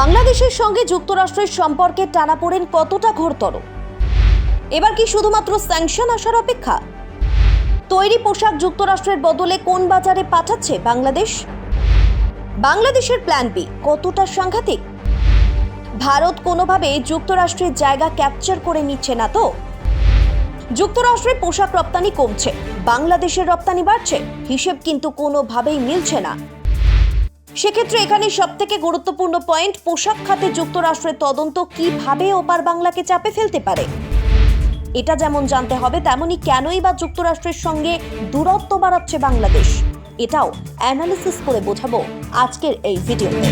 বাংলাদেশের সঙ্গে যুক্তরাষ্ট্রের সম্পর্কে টানাপোড়েন কতটা ঘোরতর? এবার কি শুধুমাত্র স্যাংশন আসার অপেক্ষা? তৈরি পোশাক যুক্তরাষ্ট্রের বদলে কোন বাজারে পাঠাচ্ছে বাংলাদেশ? বাংলাদেশের প্ল্যান বি কতটা সাংঘাতিক? ভারত কোনোভাবে যুক্তরাষ্ট্রের জায়গা ক্যাপচার করে নিচ্ছে না তো? যুক্তরাষ্ট্রের পোশাক রপ্তানি কমছে, বাংলাদেশের রপ্তানি বাড়ছে, হিসেব কিন্তু কোনোভাবেই মিলছে না। সেক্ষেত্রে এখানে সব থেকে গুরুত্বপূর্ণ পয়েন্ট, পোশাক খাতে যুক্তরাষ্ট্রের তদন্ত কীভাবে ওপার বাংলাকে চাপে ফেলতে পারে? এটা যেমন জানতে হবে, তেমনই কেনই বা যুক্তরাষ্ট্রের সঙ্গে দূরত্ব বাড়াচ্ছে বাংলাদেশ? এটাও অ্যানালিসিস করে বোঝাবো আজকের এই ভিডিওতে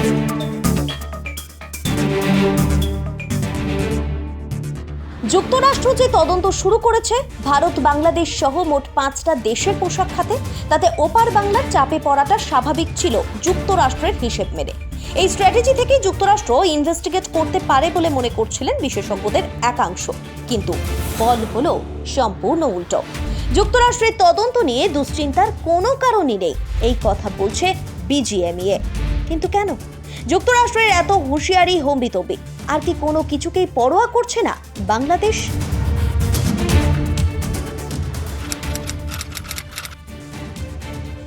যুক্তরাষ্ট্র যে তদন্ত শুরু করেছে, ভারত বাংলাদেশ সহ মোট পাঁচটা দেশের পোশাক খাতে, তাতে ওপার বাংলার চাপে পড়াটা স্বাভাবিক ছিল যুক্তরাষ্ট্রের হিসেব মেনে। এই স্ট্র্যাটেজি থেকে যুক্তরাষ্ট্র ইনভেস্টিগেট করতে পারে বলে মনে করছিলেন বিশেষজ্ঞদের একাংশ। কিন্তু ফল হলো সম্পূর্ণ উল্টো। যুক্তরাষ্ট্রের তদন্ত নিয়ে দুশ্চিন্তার কোনো কারণই নেই, এই কথা বলছে বিজিএমইএ। কিন্তু কেন? যুক্তরাষ্ট্রের এত হুঁশিয়ারি হম্বিতম্বি আর কি কোনো কিছুকেই পরোয়া করছে না বাংলাদেশ?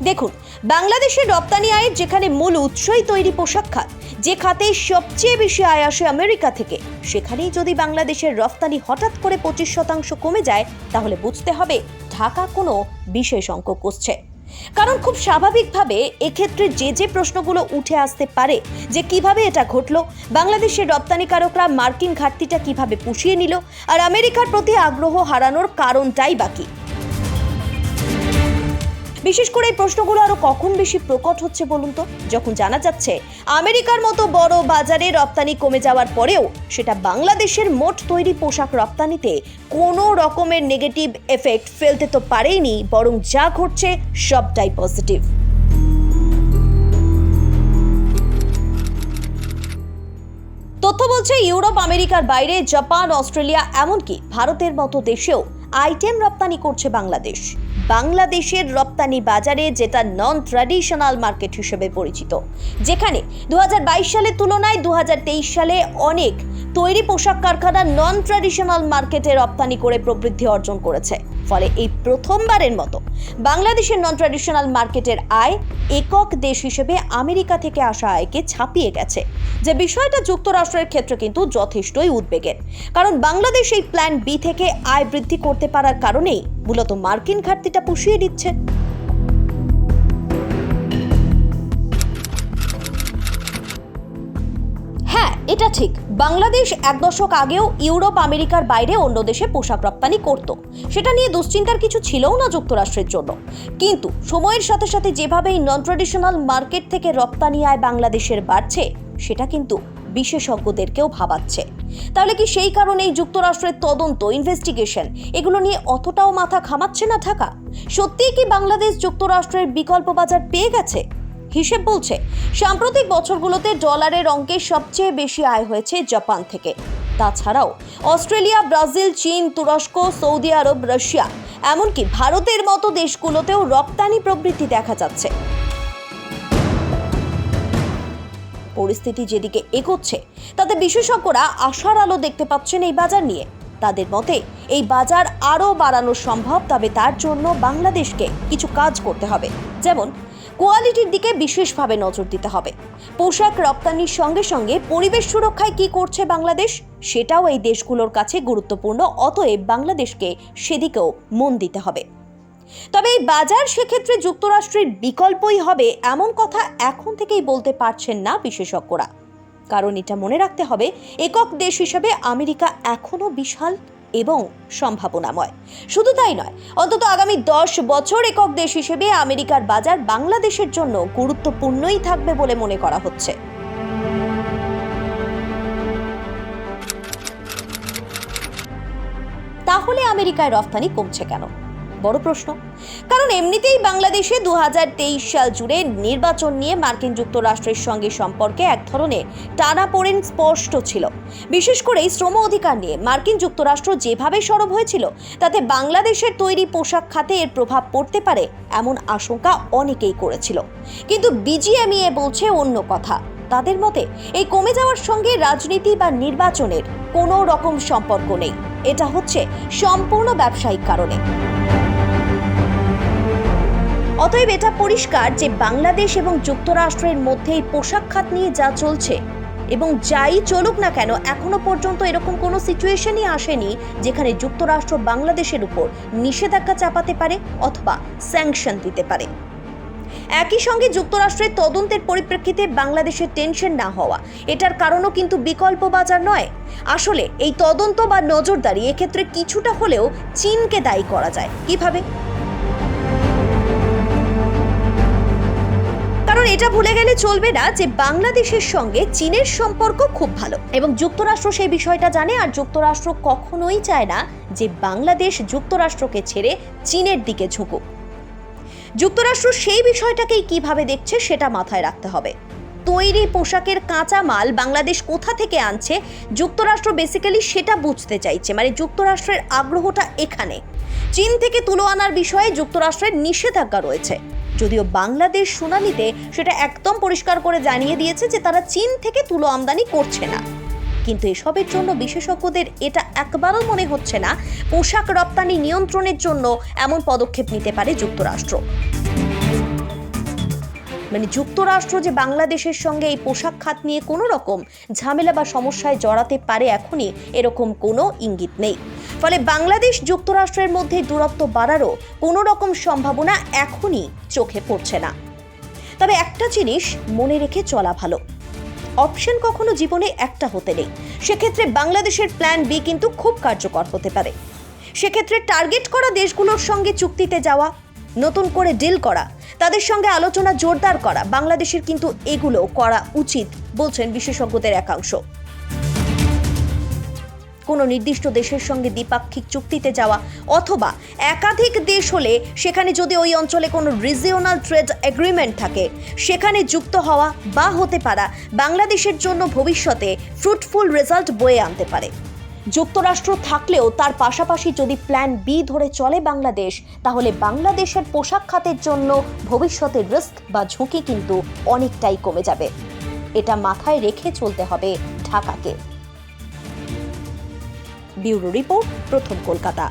দেখুন বাংলাদেশের রপ্তানি আয়ের যেখানে মূল উৎসই তৈরি পোশাক খাত, যে খাতে সবচেয়ে বেশি আয় আসে আমেরিকা থেকে, সেখানেই যদি বাংলাদেশের রপ্তানি হঠাৎ করে পঁচিশ শতাংশ কমে যায়, তাহলে বুঝতে হবে ঢাকা কোনো বিশেষ অঙ্ক কষছে কারণ খুব স্বাভাবিকভাবে এক্ষেত্রে যে যে প্রশ্নগুলো উঠে আসতে পারে যে কীভাবে এটা ঘটল, বাংলাদেশের রপ্তানিকারকরা মার্কিন ঘাটতিটা কীভাবে পুষিয়ে নিল, আর আমেরিকার প্রতি আগ্রহ হারানোর কারণটাই বাকি বিশেষ করে এই প্রশ্নগুলো আরও কখন বেশি প্রকট হচ্ছে বলুন তো? যখন জানা যাচ্ছে, আমেরিকার মতো বড় বাজারে রপ্তানি কমে যাওয়ার পরেও সেটা বাংলাদেশের মোট তৈরি পোশাক রপ্তানিতে কোনো রকমের নেগেটিভ এফেক্ট ফেলতে তো পারেইনি বরং যা ঘটছে সবটাই পজিটিভ তথ্য বলছে, ইউরোপ, আমেরিকার বাইরে, জাপান, অস্ট্রেলিয়া, এমনকি ভারতের মতো দেশেও আইটেম রপ্তানি করছে বাংলাদেশ। বাংলাদেশের রপ্তানি বাজারে যেটা নন ট্র্যাডিশনাল মার্কেট হিসেবে পরিচিত। যেখানে দু হাজার বাইশ সালের তুলনায় দু হাজার তেইশ সালে অনেক তৈরি পোশাক কারখানা নন ট্র্যাডিশনাল মার্কেটে রপ্তানি করে প্রবৃদ্ধি অর্জন করেছে। ফলে এই প্রথমবারের মতো বাংলাদেশের নন ট্র্যাডিশনাল মার্কেটের আয় একক দেশ হিসেবে আমেরিকা থেকে আসা আয়কে ছাপিয়ে গেছে। যে বিষয়টা যুক্তরাষ্ট্রের ক্ষেত্রে কিন্তু যথেষ্টই উদ্বেগের। কারণ বাংলাদেশ এই প্ল্যান বি থেকে আয় বৃদ্ধি করতে পারার কারণেই মূলত মার্কিন ঘাটতিটা পুষিয়ে দিচ্ছে। হ্যাঁ এটা ঠিক। বাংলাদেশ এক দশক আগেও ইউরোপ, আমেরিকার বাইরে অন্য দেশে পোশাক রপ্তানি করত। সেটা নিয়ে দুশ্চিন্তার কিছু ছিলও না যুক্তরাষ্ট্রের জন্য। কিন্তু সময়ের সাথে সাথে যেভাবে নন ট্রেডিশনাল মার্কেট থেকে রপ্তানি আয় বাংলাদেশের বাড়ছে, সেটা কিন্তু বিশেষজ্ঞদেরকেও ভাবাচ্ছে। তাহলে কি সেই কারণেই যুক্তরাষ্ট্রের তদন্ত ইনভেস্টিগেশন এগুলো নিয়ে অতটাও মাথা ঘামাচ্ছে না থাকা সত্যিই কি বাংলাদেশ যুক্তরাষ্ট্রের বিকল্প বাজার পেয়ে গেছে? হিসেব বলছে, সাম্প্রতিক বছরগুলোতে ডলারের অঙ্কে সবচেয়ে বেশি আয় হয়েছে জাপান থেকে। তাছাড়াও, অস্ট্রেলিয়া, ব্রাজিল, চীন, তুরস্ক, সৌদি আরব, রাশিয়া, এমনকি ভারতের মতো দেশগুলোতেও রপ্তানি প্রবৃদ্ধি দেখা যাচ্ছে। পরিস্থিতি যেদিকে এগোচ্ছে, তাতে বিশেষজ্ঞরা আশার আলো দেখতে পাচ্ছেন এই বাজার নিয়ে। তাদের মতে, এই বাজার আরও বাড়ানো সম্ভব, তবে তার জন্য বাংলাদেশকে কিছু কাজ করতে হবে। যেমন, কোয়ালিটির দিকে বিশেষভাবে নজর দিতে হবে। পোশাক রপ্তানির সঙ্গে সঙ্গে পরিবেশ সুরক্ষায় কি করছে বাংলাদেশ, সেটাও এই দেশগুলোর কাছে গুরুত্বপূর্ণ, অতএব বাংলাদেশকে সেদিকেও মন দিতে হবে। তবে এই বাজার সেক্ষেত্রে যুক্তরাষ্ট্রের বিকল্পই হবে এমন কথা এখন থেকেই বলতে পারছেন না বিশেষজ্ঞরা। কারণ এটা মনে রাখতে হবে, একক দেশ হিসেবে আমেরিকা এখনও বিশাল এবং সম্ভাবনাময়। শুধু তাই নয়, অন্তত আগামী দশ বছর একক দেশ হিসেবে আমেরিকার বাজার বাংলাদেশের জন্য গুরুত্বপূর্ণই থাকবে বলে মনে করা হচ্ছে। তাহলে আমেরিকায় রফতানি কমছে কেন? বড় প্রশ্ন। কারণ এমনিতেই বাংলাদেশে দু হাজার তেইশ সাল জুড়ে নির্বাচন নিয়ে মার্কিন যুক্তরাষ্ট্রের সঙ্গে সম্পর্কে এক ধরনের টানাপোড়েন স্পষ্ট ছিল। বিশেষ করে শ্রম অধিকার নিয়ে মার্কিন যুক্তরাষ্ট্র যেভাবে সরব হয়েছিল, তাতে বাংলাদেশের তৈরি পোশাক খাতে এর প্রভাব পড়তে পারে এমন আশঙ্কা অনেকেই করেছিল। কিন্তু বিজিএমইএ বলছে অন্য কথা। তাদের মতে, এই কমে যাওয়ার সঙ্গে রাজনীতি বা নির্বাচনের কোনো রকম সম্পর্ক নেই। এটা হচ্ছে সম্পূর্ণ ব্যবসায়িক কারণে। অতএব এটা পরিষ্কার যে বাংলাদেশ এবং যুক্তরাষ্ট্রের মধ্যে এই পোশাক খাত নিয়ে যা চলছে এবং যাই চলুক না কেন, এখনও পর্যন্ত এরকম কোনো সিচুয়েশনই আসেনি যেখানে যুক্তরাষ্ট্র বাংলাদেশের উপর নিষেধাজ্ঞা চাপাতে পারে অথবা স্যাংশন দিতে পারে। একই সঙ্গে যুক্তরাষ্ট্রের তদন্তের পরিপ্রেক্ষিতে বাংলাদেশের টেনশন না হওয়া, এটার কারণও কিন্তু বিকল্প বাজার নয়। আসলে এই তদন্ত বা নজরদারি এক্ষেত্রে কিছুটা হলেও চীনকে দায়ী করা যায়। কীভাবে? কারণ এটা ভুলে গেলে চলবে না যে বাংলাদেশের সঙ্গে চীনের সম্পর্ক খুব ভালো। এবং যুক্তরাষ্ট্র সেই বিষয়টা জানে আর যুক্তরাষ্ট্র কখনোই চায় না যে বাংলাদেশ যুক্তরাষ্ট্রকে ছেড়ে চীনের দিকে ঝুঁকুক। যুক্তরাষ্ট্র সেই বিষয়টাকেই কীভাবে দেখছে সেটা মাথায় রাখতে হবে। তৈরি পোশাকের কাঁচা মাল বাংলাদেশ কোথা থেকে আনছে, যুক্তরাষ্ট্র বেসিক্যালি সেটা বুঝতে চাইছে। মানে যুক্তরাষ্ট্রের আগ্রহটা এখানে। চীন থেকে তুলো আনার বিষয়ে যুক্তরাষ্ট্রের নিষেধাজ্ঞা রয়েছে। যদিও বাংলাদেশ শুনানিতে সেটা একদম পরিষ্কার করে জানিয়ে দিয়েছে যে তারা চীন থেকে তুলো আমদানি করছে না। কিন্তু এসবের জন্য বিশেষজ্ঞদের এটা একবারও মনে হচ্ছে না। পোশাক রপ্তানি নিয়ন্ত্রণের জন্য এমন পদক্ষেপ নিতে পারে যুক্তরাষ্ট্র। মানে যুক্তরাষ্ট্র যে বাংলাদেশের সঙ্গে এই পোশাক খাত নিয়ে কোনো রকম ঝামেলা বা সমস্যায় জড়াতে পারে এখনই এরকম কোনো ইঙ্গিত নেই। ফলে বাংলাদেশ যুক্তরাষ্ট্রের মধ্যে দূরত্ব বাড়ারও কোনো রকম সম্ভাবনা এখনই চোখে পড়ছে না। তবে একটা জিনিস মনে রেখে চলা ভালো। অপশন কখনো জীবনে একটা হতে নেই। সেক্ষেত্রে বাংলাদেশের প্ল্যান বি কিন্তু খুব কার্যকর হতে পারে। সেক্ষেত্রে টার্গেট করা দেশগুলোর সঙ্গে চুক্তিতে যাওয়া, নতুন করে ডিল করা, তাদের সঙ্গে আলোচনা জোরদার করা, বাংলাদেশের কিন্তু এগুলো করা উচিত, বলছেন বিশেষজ্ঞদের একাংশ। কোনো নির্দিষ্ট দেশের সঙ্গে দ্বিপাক্ষিক চুক্তিতে যাওয়া অথবা একাধিক দেশ হলে সেখানে যদি ওই অঞ্চলে কোনো রিজিওনাল ট্রেড এগ্রিমেন্ট থাকে, সেখানে যুক্ত হওয়া বা হতে পারা বাংলাদেশের জন্য ভবিষ্যতে ফ্রুটফুল রেজাল্ট বয়ে আনতে পারে। যুক্তরাষ্ট্র থাকলেও তার পাশাপাশি যদি প্ল্যান বি ধরে চলে বাংলাদেশ, তাহলে বাংলাদেশের পোশাক খাতের জন্য ভবিষ্যতের রিস্ক বা ঝুঁকি কিন্তু অনেকটাই কমে যাবে। এটা মাথায় রেখে চলতে হবে ঢাকাকে। ব্যুরো রিপোর্ট প্রথম কলকাতা।